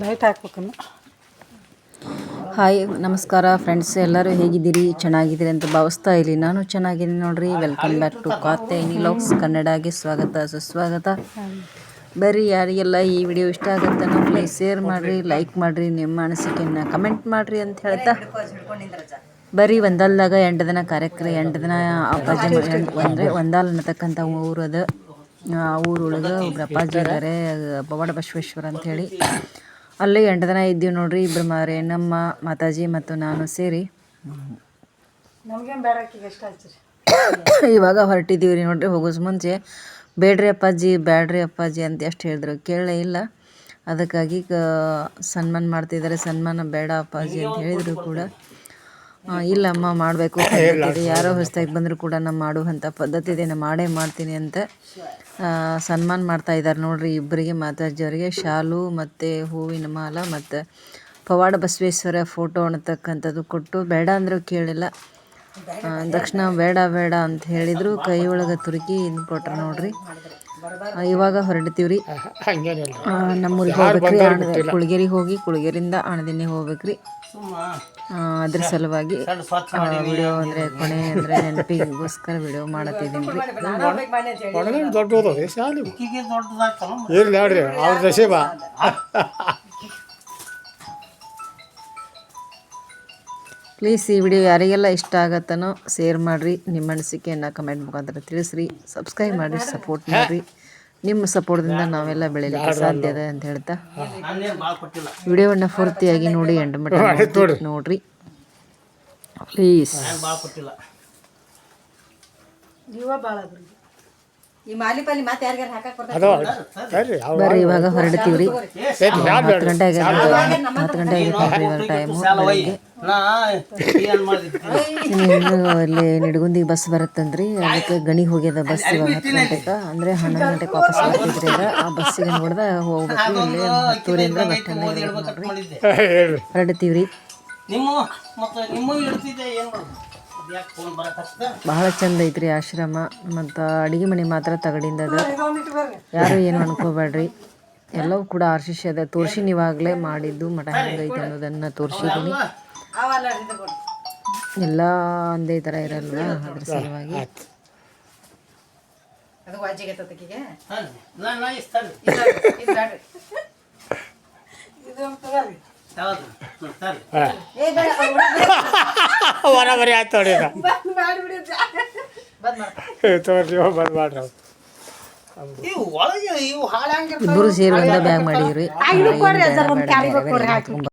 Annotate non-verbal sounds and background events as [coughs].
Light ಹಾಕ್ಬೇಕನ್ನು. Hi ನಮಸ್ಕಾರ friends ಎಲ್ಲರೂ ಹೇಗಿದ್ದೀರಿ? ಚೆನ್ನಾಗಿದ್ದೀರಿ ಅಂತ ಭಾವಿಸ್ತಾ ಇಲ್ಲಿ ನಾನು ಚೆನ್ನಾಗಿದ್ದೀನಿ ನೋಡ್ರಿ. ವೆಲ್ಕಮ್ ಬ್ಯಾಕ್ ಟು ಕಾತೆ ಲಾಕ್ಸ್ ಕನ್ನಡಗೆ ಸ್ವಾಗತ, ಸುಸ್ವಾಗತ. ಬರ್ರಿ ಯಾರಿಗೆಲ್ಲ ಈ ವಿಡಿಯೋ ಇಷ್ಟ ಆಗುತ್ತೆ ಪ್ಲೀಸ್ ಶೇರ್ ಮಾಡಿರಿ ಲೈಕ್ ಮಾಡಿರಿ, ನಿಮ್ಮ ಅನಿಸಿಕೆಯನ್ನು ಕಮೆಂಟ್ ಮಾಡಿರಿ ಅಂತ ಹೇಳ್ತಾ. ಬರೀ ಒಂದಲ್ದಾಗ ಎಂಟು ದಿನ ಕಾರ್ಯಕ್ರಮ, ಎಂಟು ದಿನ ಅಪ್ಪಾಜಿ ಅಂದರೆ ಒಂದಾಲ್ ಅನ್ನತಕ್ಕಂಥ ಊರು ಅದು. ಆ ಊರೊಳಗೆ ಒಬ್ರು ಅಪ್ಪಾಜಿ ಇದ್ದಾರೆ ಬವಾಡ ಬಸವೇಶ್ವರ ಅಂಥೇಳಿ ಅಲ್ಲಿ ಎಂಟು ದಿನ ಇದ್ದೀವಿ ನೋಡ್ರಿ ಇಬ್ಬರು ಮಾರಿ ನಮ್ಮ ಮಾತಾಜಿ ಮತ್ತು ನಾನು ಸೇರಿ. [coughs] ಇವಾಗ ಹೊರಟಿದ್ದೀವಿ ರೀ ನೋಡ್ರಿ ಹೋಗೋಸ್ ಮುಂಚೆ. ಬೇಡ್ರಿ ಅಪ್ಪಾಜಿ ಬ್ಯಾಡ್ರಿ ಅಪ್ಪಾಜಿ ಅಂತ ಎಷ್ಟು ಹೇಳಿದ್ರು ಕೇಳಲೇ ಇಲ್ಲ. ಅದಕ್ಕಾಗಿ ಕ ಸನ್ಮಾನ ಮಾಡ್ತಿದ್ದಾರೆ ಸನ್ಮಾನ ಬೇಡ ಅಪ್ಪಾಜಿ ಅಂತ ಹೇಳಿದರು ಕೂಡ. ಇಲ್ಲಮ್ಮ ಮಾಡಬೇಕು ಯಾರೋ ಹೊಸ್ದಾಗಿ ಬಂದರೂ ಕೂಡ ನಾನು ಮಾಡುವಂಥ ಪದ್ಧತಿ ಇದೆ ನಾನು ಮಾಡೇ ಮಾಡ್ತೀನಿ ಅಂತ ಸನ್ಮಾನ ಮಾಡ್ತಾ ಇದ್ದಾರೆ ನೋಡ್ರಿ ಇಬ್ಬರಿಗೆ ಮಾತಾಜಿಯವರಿಗೆ ಶಾಲು ಮತ್ತು ಹೂವಿನ ಮಾಲ ಮತ್ತು ಪವಾಡ ಬಸವೇಶ್ವರ ಫೋಟೋ ಅನ್ನತಕ್ಕಂಥದ್ದು ಕೊಟ್ಟು ಬೇಡ ಅಂದರೂ ಕೇಳಿಲ್ಲ. ಆ, ತಕ್ಷಣ ಬೇಡ. ಬೇಡ ಅಂತ ಹೇಳಿದ್ರು. ಕೈ ಒಳಗೆ ತುರುಕಿ ಇದು ಕೊಟ್ರು ನೋಡ್ರಿ. ಇವಾಗ ಹೊರಡ್ತೀವ್ರಿ. ರೀ ನಮ್ಮೂರಿಗೆ ಹೋಗ್ಬೇಕ್ರಿ ಆಣದ ಕುಳ್ಗೇರಿಗೆ ಹೋಗಿ ಕುಳ್ಗೇರಿಂದ ಆಣದಿನ್ನಿ ಹೋಗ್ಬೇಕ್ರಿ. ಅದ್ರ ಸಲುವಾಗಿ ವಿಡಿಯೋ ಅಂದರೆ ಕೊನೆ ಅಂದರೆ ನೆನಪಿಗೋಸ್ಕರ ವಿಡಿಯೋ ಮಾಡತ್ತಿದ್ದೀನಿ ರೀ ದೊಡ್ಡದು ಪ್ಲೀಸ್ ಈ ವಿಡಿಯೋ ಯಾರಿಗೆಲ್ಲ ಇಷ್ಟ ಆಗತ್ತನೋ ಶೇರ್ ಮಾಡಿರಿ. ನಿಮ್ಮ ಅನಿಸಿಕೆಯನ್ನು ಕಮೆಂಟ್ ಮುಖಾಂತರ ತಿಳಿಸ್ರಿ. ಸಬ್ಸ್ಕ್ರೈಬ್ ಮಾಡಿರಿ ಸಪೋರ್ಟ್ ಮಾಡಿರಿ. ನಿಮ್ಮ ಸಪೋರ್ಟ್ದಿಂದ ನಾವೆಲ್ಲ ಬೆಳೀಲಿಕ್ಕೆ ಸಾಧ್ಯ ಇದೆ ಅಂತ ಹೇಳ್ತಾ. ವಿಡಿಯೋವನ್ನು ಪೂರ್ತಿಯಾಗಿ ನೋಡಿ ಎಂಟು ಮಟ್ಟ ನೋಡಿರಿ. ಪ್ಲೀಸ್ ಈ ಮಾಲಿ ಪಾಲಿ ಮತ್ತೆ ಯಾರಿಗಾರ ಹಾಕಕ್ ಬರ್ತಾರೆ ಅದು ಬರ್ರಿ ಅವ್ರು ಬರ್ರಿ ಇವಾಗ ಹೊರಡ್ತೀವ್ರಿ. ಸೇರಿ ಯಾರು ಹತ್ತು ಗಂಟೆಗೆ ಹತ್ತು ಗಂಟೆ ಆಗೈತೆ ಇವಾಗ ಟೈಮು ಬೆಳಗ್ಗೆ. ನಾ ಏನು ಮಾಡಿದ್ವಿ ಇನ್ನು ಇಲ್ಲಿ ನಿಡಗುಂದಿಗೆ ಬಸ್ ಬರುತ್ತಂದ್ರಿ. ಅದಕ್ಕೆ ಗಣಿ ಹೋಗ್ಯದ ಬಸ್ ಇವಾಗ ಹತ್ತು ಗಂಟೆಗೆ. ಅಂದರೆ ಹನ್ನೊಂದು ಗಂಟೆಗೆ ವಾಪಸ್ ಬರ್ತಿದ್ರಿ ಆ ಬಸ್ಸಿಗೆ ನೋಡ್ದ ಹೋಗ್ಬೇಕು. ಇಲ್ಲಿ ಹತ್ತೂರಿಂದ ಬಸ್ ಸ್ಟ್ಯಾಂಡ್ ನೋಡ್ರಿ. ಮಾಡಿದ್ದೆ. ಹೇಳ್ರಿ. ಹೊರಡ್ತೀವ್ರಿ. ನಿಮ್ಮ ಮತ್ತು ನಿಮ್ಮ ಇಡ್ತಿದ್ದೆ ಏನು ಮಾಡೋದು? ಬಹಳ ಚಂದ ಐತ್ರಿ ಆಶ್ರಮ ಮತ್ತು ಅಡಿಗೆ ಮನೆ ಮಾತ್ರ ತಗಡಿಂದ ಯಾರು ಏನು ಅನ್ಕೋಬೇಡ್ರಿ. ಎಲ್ಲವೂ ಕೂಡ ಆರ್ಶಿಷ್ಯ ಅದ. ತೋರ್ಸಿ ಇವಾಗಲೇ ಮಾಡಿದ್ದು ಮಠ ಹೆಂಗೈತೆ ಅನ್ನೋದನ್ನು ತೋರಿಸಿದ್ದೀನಿ. ಎಲ್ಲ ಒಂದೇ ಥರ ಇರಲ್ವ ಅದ್ರ ಸಲುವಾಗಿ. ಅದು ವಾಜಿಗೆ ತತ್ತಿಗೆ ನಾ ನಾ ಇಸ್ತಾನೆ ಇದು ಬ್ಯಾಡ್ರಿ ಇದು ತಗೋರಿ ಯಾವುದು ತರ್ರಿ ಏ ಬೇಡ ಅದು ಉಳ್ದ ಹೊರ ಬರೀ ಆಯ್ತು ನೋಡಿ ಬಂದ್ ಮಾಡಿಬಿಡಿ ಬಂದ್ ಮಾಡ್ರಿ ಇಬ್ಬರು ಸೇರಿ ಒಂದೇ ಬ್ಯಾಗ್ ಮಾಡಿದ್ರಿ